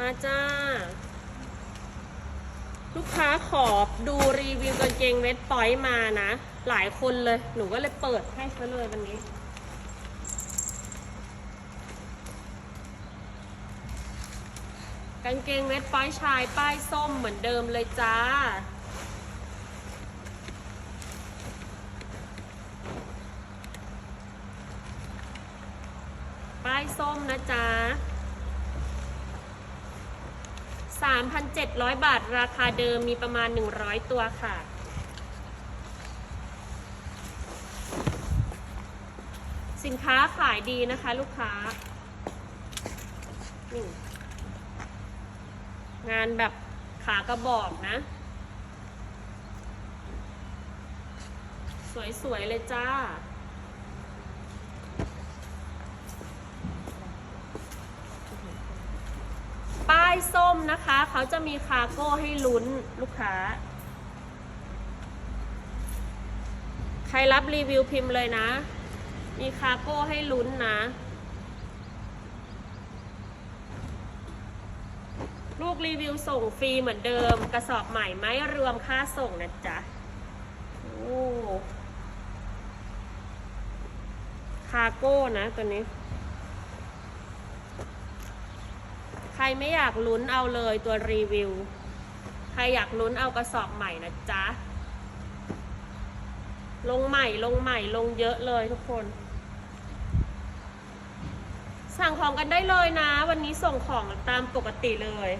มาจ้า ลูกค้าขอดูรีวิวกางเกงเวทปอยต์มานะ หลายคนเลย หนูก็เลยเปิดให้ซะเลยวันนี้ กางเกงเวทปอยต์ชายป้ายส้มเหมือนเดิมเลยจ้าป้ายส้มนะจ๊ะ 3,700 บาทราคาเดิมมีประมาณ 100 ตัวค่ะ สินค้าขายดีนะคะลูกค้า งานแบบขากระบอกนะ สวยๆเลยจ้า ป้ายส้มนะคะ เขาจะมีคาร์โก้ให้ลุ้นลูกค้า ใครรับรีวิวพิมพ์เลยนะ มีคาร์โก้ให้ลุ้นนะ ลูกรีวิวส่งฟรีเหมือนเดิม กระสอบใหม่ไหมรวมค่าส่งนะจ๊ะโอ้คาร์โก้นะตัวนี้ ใค รไม่อยากลุ้นเอาเลยตัวรีวิว ใครอยากลุ้นเอากระสอบใหม่นะจ๊ะ ลงใหม่ลงใหม่ลงเยอะเลยทุกคน สั่งของกันได้เลยนะ วันนี้ส่งของตามปกติเลย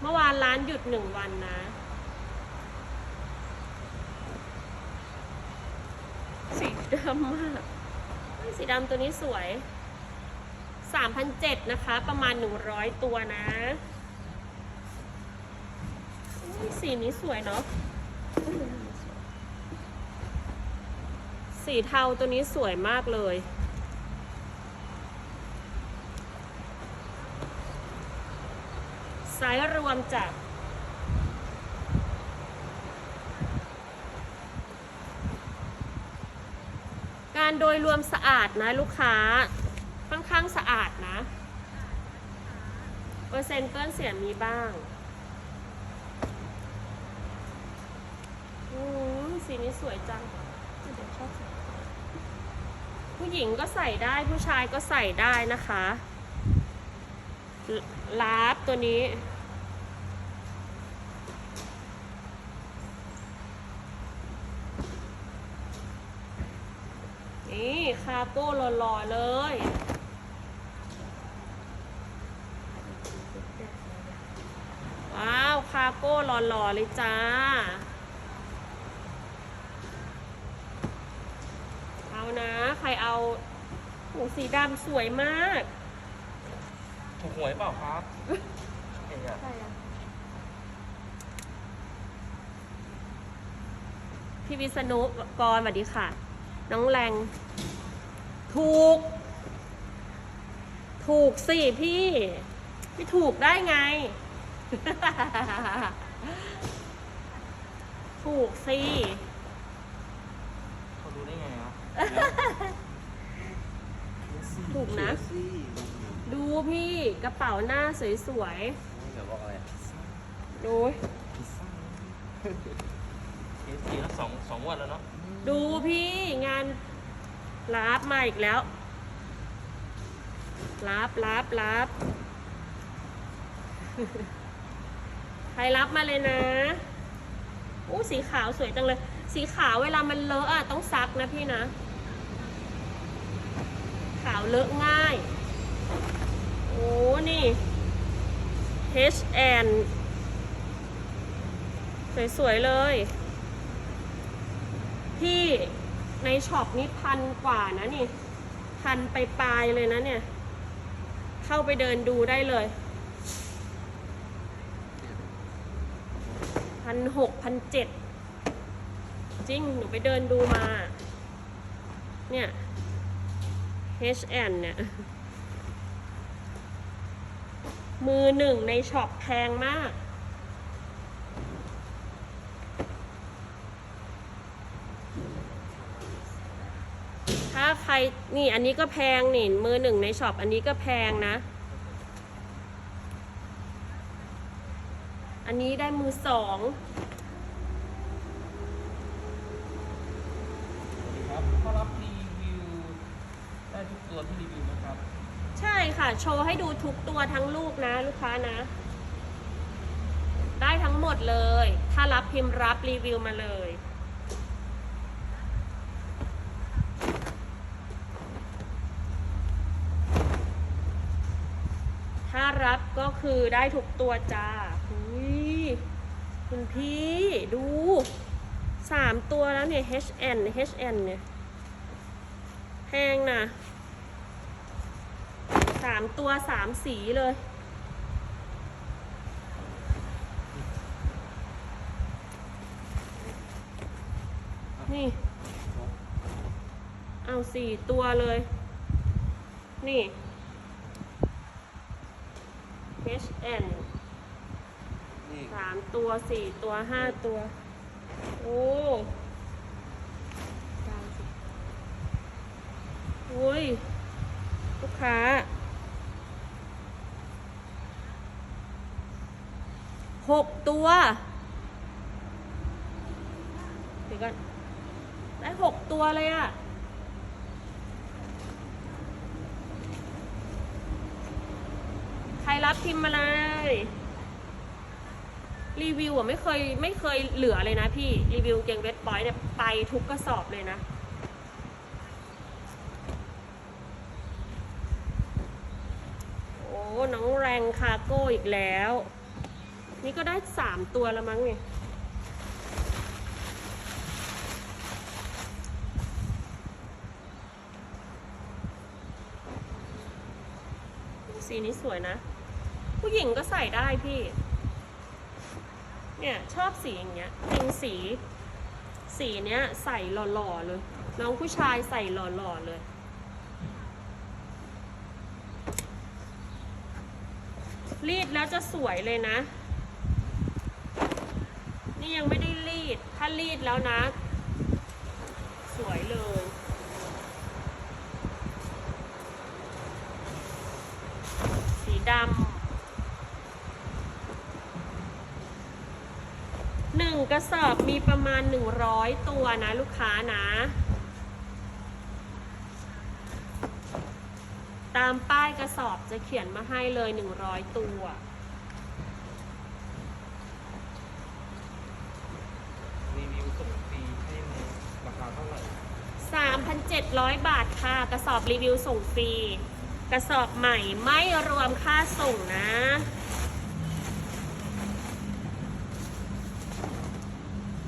เมื่อวานร้านหยุดหนึ่งวันนะสีดำมากสีดำตัวนี้สวย 3,007นะคะ ประมาณ 100 ตัวนะสีนี้สวยเนาะสีเทาตัวนี้สวยมากเลย ไซส์รวมจากการโดยรวมสะอาดนะลูกค้า ค่อนข้างสะอาดนะ เปอร์เซ็นต์เปื้อนเสียมีบ้างอืมสีนี้สวยจังเดี๋ยวชอบผู้หญิงก็ใส่ได้ผู้ชายก็ใส่ได้นะคะลาฟตัวนี้นี่คาโก้หล่อๆเลย ว้าว คาโก้หล่อๆเลยจ้า เอานะ ใครเอาโอ้สีดำสวยมาก ถูกหวยเปล่าครับเองอะพี่วิษณุกรสวัสดีค่ะ น้องแรง ถูก ถูกสิพี่ ไม่ถูกได้ไง ถูกสิเขารู้ได้ไงครับถูกนะ ดูพี่กระเป๋าหน้าสวยเดี๋ยวบอกอะไรๆ ดู เคสทีละสองสองงวันแล้วเนาะดูพี่งานรับมาอีกแล้ว รับรับรับใครรับมาเลยนะอู้สีขาวสวยจังเลย สีขาวเวลามันเลอะอะต้องซักนะพี่นะ ขาวเลอะง่าย โอ้นี่ H and สวยๆเลย พี่ในช็อปนี้พันกว่านะนี่ พันไปปลายเลยนะเนี่ย เข้าไปเดินดูได้เลย พันหกพันเจ็ดจริง หนูไปเดินดูมา เนี่ย HN เนี่ย มือหนึ่งในช็อปแพงมาก ถ้าใครนี่อันนี้ก็แพงนี่ มือหนึ่งในช็อปอันนี้ก็แพงนะ อันนี้ได้มือสองสวัสดีครับเขารับรีวิวได้ทุกตัวที่รีวิวนะครับ ใช่ค่ะ โชว์ให้ดูทุกตัวทั้งลูกนะ ลูกค้านะ ได้ทั้งหมดเลย ถ้ารับพิมพ์รับรีวิวมาเลยถ้ารับก็คือได้ทุกตัวจ้าหุย คุณพี่ดูสามตัวแล้วเนี่ย HN HN เนี่ยแพงนะสามตัวสามสีเลย นี่ เอาสี่ตัวเลย นี่ HN นี่สามตัวสี่ตัวห้าตัว โอ้โอ้ย ลูกค้าหกตัวเดี๋ยวกันได้หกตัวเลยอะใครรับพิมพ์มาเลย รีวิวอะไม่เคยไม่เคยเหลือเลยนะพี่ รีวิวเกงเวทบอยเนี่ยไปทุกกระสอบเลยนะ โอ้ น้องแรงคาโก้อีกแล้ว นี่ก็ได้สามตัวล้วมั้งเนี่ยสีนี้สวยนะ ผู้หญิงก็ใส่ได้พี่ เนี่ยชอบสีอย่างเงี้ยจริงสี สีเนี้ยใส่หล่อๆเลย น้องผู้ชายใส่หล่อๆเลยรีดแล้วจะสวยเลยนะ นี่ยังไม่ได้รีด ถ้ารีดแล้วนะ สวยเลย สีดำหนึ่งก ระสอบมีประมาณ 100 ตัวนะลูกค้านะ ตามป้ายกระสอบจะเขียนมาให้เลย 100 ตัวรีวิวส่งฟรีให้ในราคาเท่าไหร่ 3,700 บาทค่ะ กระสอบรีวิวส่งฟรี กระสอบใหม่ไม่รวมค่าส่งนะ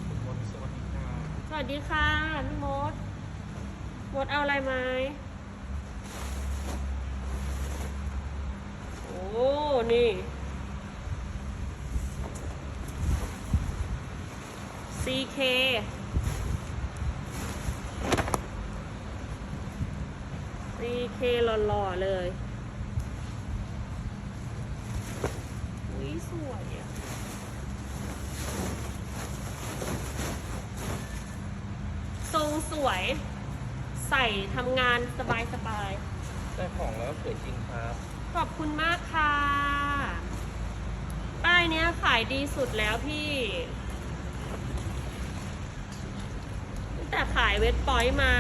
คุณมนต์สวัสดีค่ะ ส วัสดีค่ะพี่มดมดเอาอะไรไหมโอ้ นี่ CK ซีเคหล่อๆเลยอุ้ยสวยอะ ทรงสวย ใส่ทำงานสบายได้ของแล้วสวยจริงครับๆขอบคุณมากค่ะ ป้ายเนี้ยขายดีสุดแล้วพี่ตั้งแต่ขายเวทปอยต์มา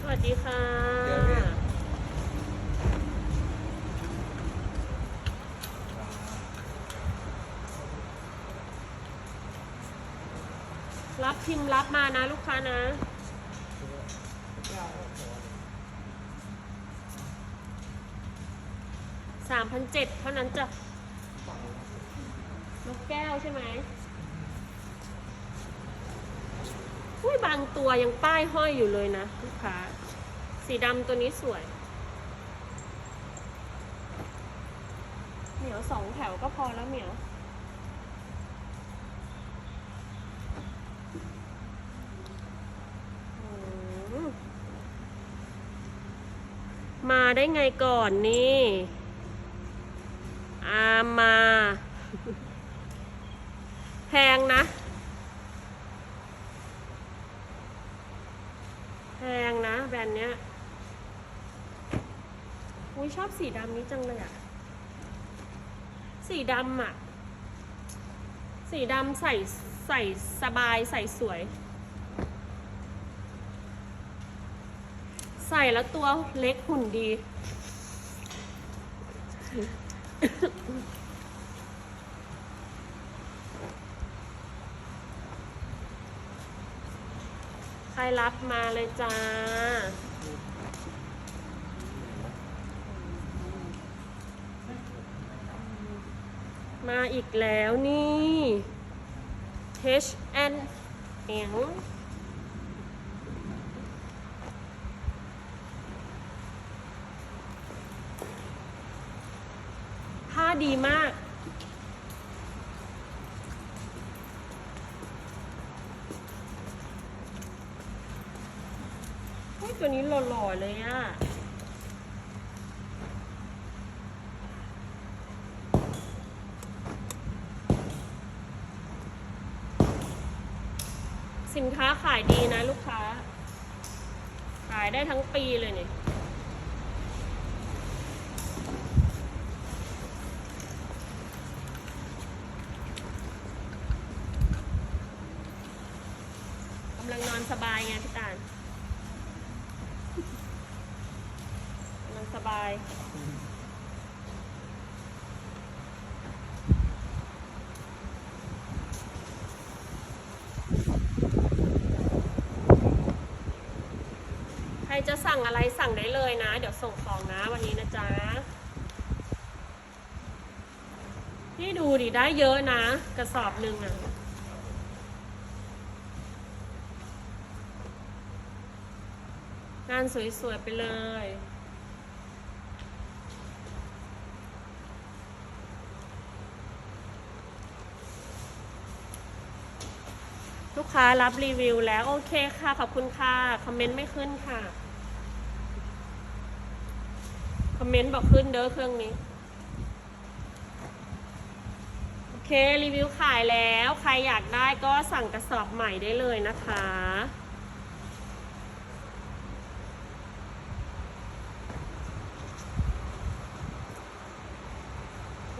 สวัสดีค่ะ เดี๋ยวพี่ รับพิมพ์รับมานะลูกค้านะ สามพันเจ็ดเท่านั้นจ้ะนกแก้วใช่ไหมอุ้ยบางตัวยังป้ายห้อยอยู่เลยนะลูกค้า สีดำตัวนี้สวย เหมียวสองแถวก็พอแล้วเหมียว มาได้ไงก่อนนี่ อามา แพงนะ แพงนะแบรนด์เนี้ยอุ้ยชอบสีดำนี้จังเลยอะสีดำอะสีดำใส่ใส่สบายใส่สวย ใส่แล้วตัวเล็กหุ่นดี ใครรับมาเลยจ้า มาอีกแล้วนี่ H N เอียง ดีมากเฮ้ยตัวนี้หล่อๆเลยอะสินค้าขายดีนะลูกค้า ขายได้ทั้งปีเลยเนี่ย กำลังนอน สบายไงพี่ตาลกำลังสบาย ใครจะสั่งอะไรสั่งได้เลยนะ เดี๋ยวส่งของนะวันนี้นะจ๊ะพี่ดูดิได้เยอะนะ กระสอบหนึ่งอะานสวยๆไปเลย ลูกค้ารับรีวิวแล้วโอเคค่ะ ขอบคุณค่ะ คอมเมนต์ไม่ขึ้นค่ะ คอมเมนต์บอกขึ้นเด้อเครื่องนี้โอเครีวิวขายแล้ว ใครอยากได้ก็สั่งกระสอบใหม่ได้เลยนะคะ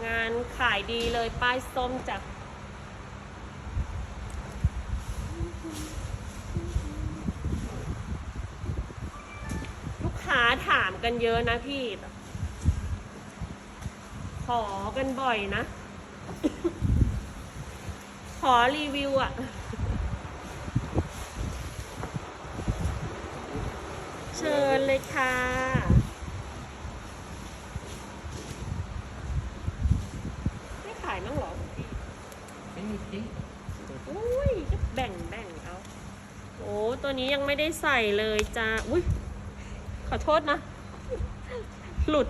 งานขายดีเลยป้ายส้มจากลูกค้าถามกันเยอะนะพี่ ขอกันบ่อยนะ ขอรีวิวอะ่ะเชิญเลยค่ะ ไม่ขายมั้งเหรอพี่ ไม่มีจริง อุ้ยก็แบ่งแบ่งเอา โอ้ ตัวนี้ยังไม่ได้ใส่เลยจ้าอุ้ยขอโทษนะ หลุด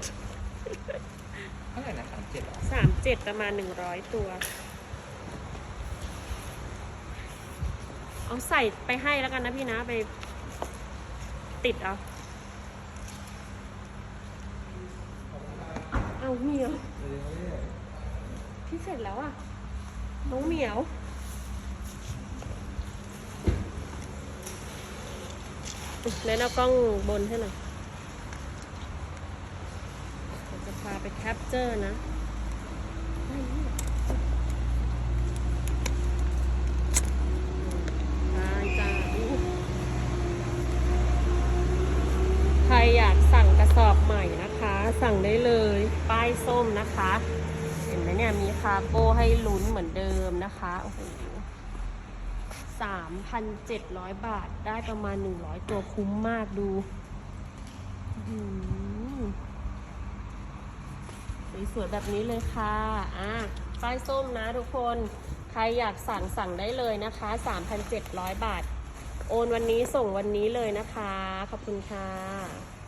เท่าไหร่นะสามเจ็ดสามเจ็ดประมาณหนึ่งร้อยตัว เอาใส่ไปให้แล้วกันนะพี่นะไปติดเอา เอาเหมียว พี่เสร็จแล้วอะ น้องเหมียว แล้วเอากล้องบนให้หน่อยเดี๋ยวจะพาไปแคปเจอร์นะได้เนี่ยได้จ้าอู้ใครอยากสั่งกระสอบใหม่นะคะ สั่งได้เลยป้ายส้มนะคะ เห็นไหมเนี่ยมีคาร์โก้ให้ลุ้นเหมือนเดิมนะคะโอ้โห 3,700 บาทได้ประมาณ 100 ตัวคุ้มมากดูสวยๆแบบนี้เลยค่ะ อะป้ายส้มนะทุกคน ใครอยากสั่งสั่งได้เลยนะคะ 3,700 บาท โอนวันนี้ส่งวันนี้เลยนะคะ ขอบคุณค่ะ